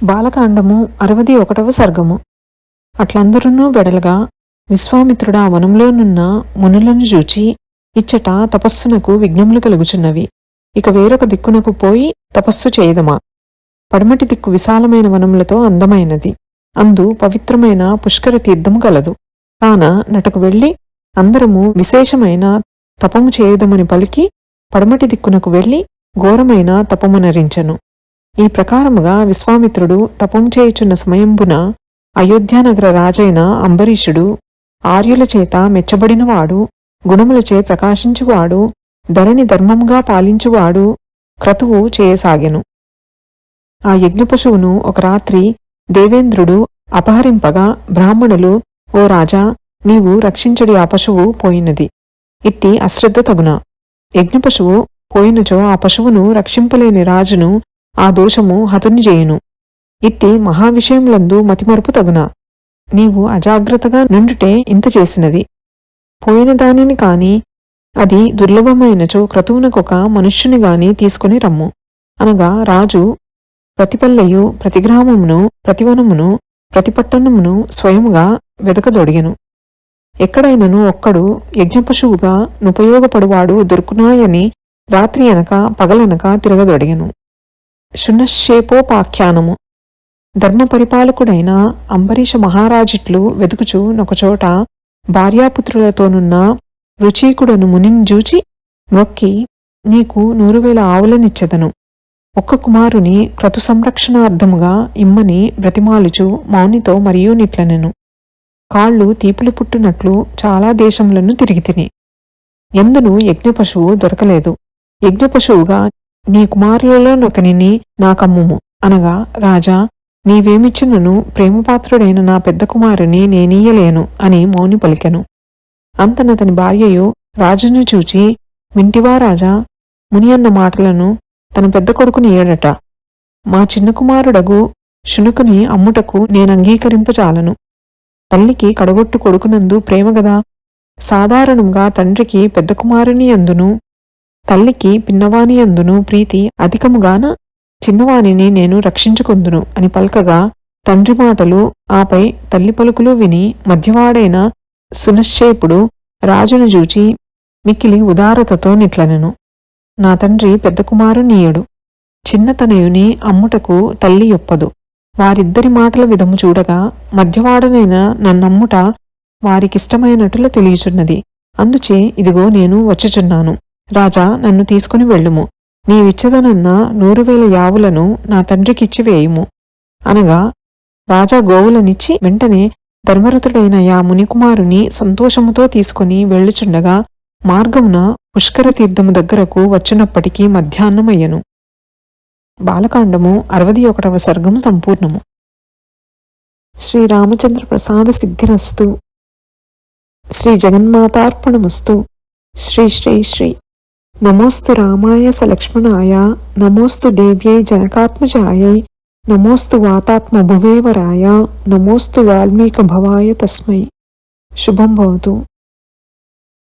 బాలకాండము అరవది ఒకటవ సర్గము. అట్లందరూ వెడలగా విశ్వామిత్రుడు ఆ వనంలోనున్న మునులను చూచి ఇచ్చట తపస్సునకు విఘ్నములు కలుగుచున్నవి. ఇక వేరొక దిక్కునకు పోయి తపస్సు చేయదమా? పడమటి దిక్కు విశాలమైన వనములతో అందమైనది. అందు పవిత్రమైన పుష్కర తీర్థము కలదు కాన నటకు వెళ్ళి అందరము విశేషమైన తపము చేయుదమని పలికి పడమటి దిక్కునకు వెళ్ళి ఘోరమైన తపమునరించను ఈ ప్రకారముగా విశ్వామిత్రుడు తపం చేయుచున్న సమయంబున అయోధ్యానగర రాజైన అంబరీషుడు ఆర్యుల చేత మెచ్చబడినవాడు గుణములచే ప్రకాశించువాడు ధరణి ధర్మముగా పాలించువాడు క్రతువు చేయసాగెను. ఆ యజ్ఞపశువును ఒక రాత్రి దేవేంద్రుడు అపహరింపగా బ్రాహ్మణులు ఓ రాజా నీవు రక్షించడి ఆ పశువు పోయినది. ఇట్టి అశ్రద్ధ తగున. యజ్ఞపశువు పోయినచో ఆ పశువును రక్షింపలేని రాజును ఆ దోషము హతుని చేయును. ఇట్టి మహావిషయములందు మతిమరుపు తగున. నీవు అజాగ్రత్తగా నుండుటే ఇంత చేసినది. పోయిన దానిని కాని అది దుర్లభమైనచో క్రతువునకొక మనుష్యుని గాని తీసుకుని రమ్ము. అనగా రాజు ప్రతిపల్లయు ప్రతి గ్రామమును ప్రతివనమును ప్రతి పట్టణమును స్వయముగా వెదకదొడిగెను. ఎక్కడైనను ఒక్కడు యజ్ఞపశువుగా నుపయోగపడువాడు దొరుకునాయని రాత్రి అనక పగలనక తిరగదొడిగెను. శునశ్శేపోపాఖ్యానము ధర్మపరిపాలకుడైన అంబరీష మహారాజిట్లు వెతుకుచు నొకచోట భార్యాపుత్రులతోనున్న రుచీకుడను మునింజూచి నొక్కి నీకు నూరువేల ఆవులనిచ్చెదను. ఒక్క కుమారుని క్రతు సంరక్షణార్థముగా ఇమ్మని బ్రతిమాలుచు మౌనితో మరియు నిట్లనెను. కాళ్ళు తీపులు పుట్టినట్లు చాలా దేశములను తిరిగి తిని. ఎందును యజ్ఞపశువు దొరకలేదు. యజ్ఞపశువుగా నీ కుమారులలో నొకనిని నా నాకమ్ముము. అనగా రాజా నీవేమిచ్చినను ప్రేమపాత్రుడైన నా పెద్ద కుమారుని నేనీయలేను అని మౌని పలికెను. అంతనతని భార్యయు రాజును చూచి వింటివా రాజా ముని అన్న మాటలను తన పెద్ద కొడుకుని ఏడట. మా చిన్న కుమారుడగు శునకుని అమ్ముటకు నేనంగీకరింపజాలను తల్లికి కడగొట్టు కొడుకునందు ప్రేమగదా సాధారణంగా తండ్రికి పెద్ద కుమారుని అందును తల్లికి పిన్నవాని అందును ప్రీతి అధికముగాన చిన్నవానిని నేను రక్షించుకుందును అని పలకగా తండ్రి మాటలు ఆపై తల్లి పలుకులు విని మధ్యవాడైన సునశ్చేపుడు రాజును చూచి మిక్కిలి ఉదారతతో నిట్లనెను. నా తండ్రి పెద్ద కుమారునీయుడు. చిన్నతనయుని అమ్ముటకు తల్లి ఒప్పదు వారిద్దరి మాటల విధము చూడగా మధ్యవాడనైన నన్నమ్ముట వారికిష్టమైనట్లు తెలియచున్నది. అందుచే ఇదిగో నేను వచ్చుచున్నాను. రాజా నన్ను తీసుకుని వెళ్ళుము. నీవిచ్చదనన్న నూరువేల యావులను నా తండ్రికిచ్చి వేయుము. అనగా రాజా గోవులనిచ్చి వెంటనే ధర్మరథుడైన యా మునికుమారుని సంతోషముతో తీసుకుని వెళ్ళుచుండగా మార్గమున పుష్కర తీర్థము దగ్గరకు వచ్చినప్పటికీ మధ్యాహ్నమయ్యను. బాలకాండము అరవది ఒకటవ సర్గము సంపూర్ణము. శ్రీరామచంద్ర ప్రసాద సిద్ధిరస్తు. శ్రీ జగన్మాతార్పణమస్తు. శ్రీ శ్రీ శ్రీ. నమోస్తు రామాయ సలక్ష్మణాయ నమోస్తు దేవ్యై జనకాత్మజాయై నమోస్తు వాతాత్మ భువేవరాయ నమోస్తు వాల్మీక భవాయ తస్మై శుభం భవతు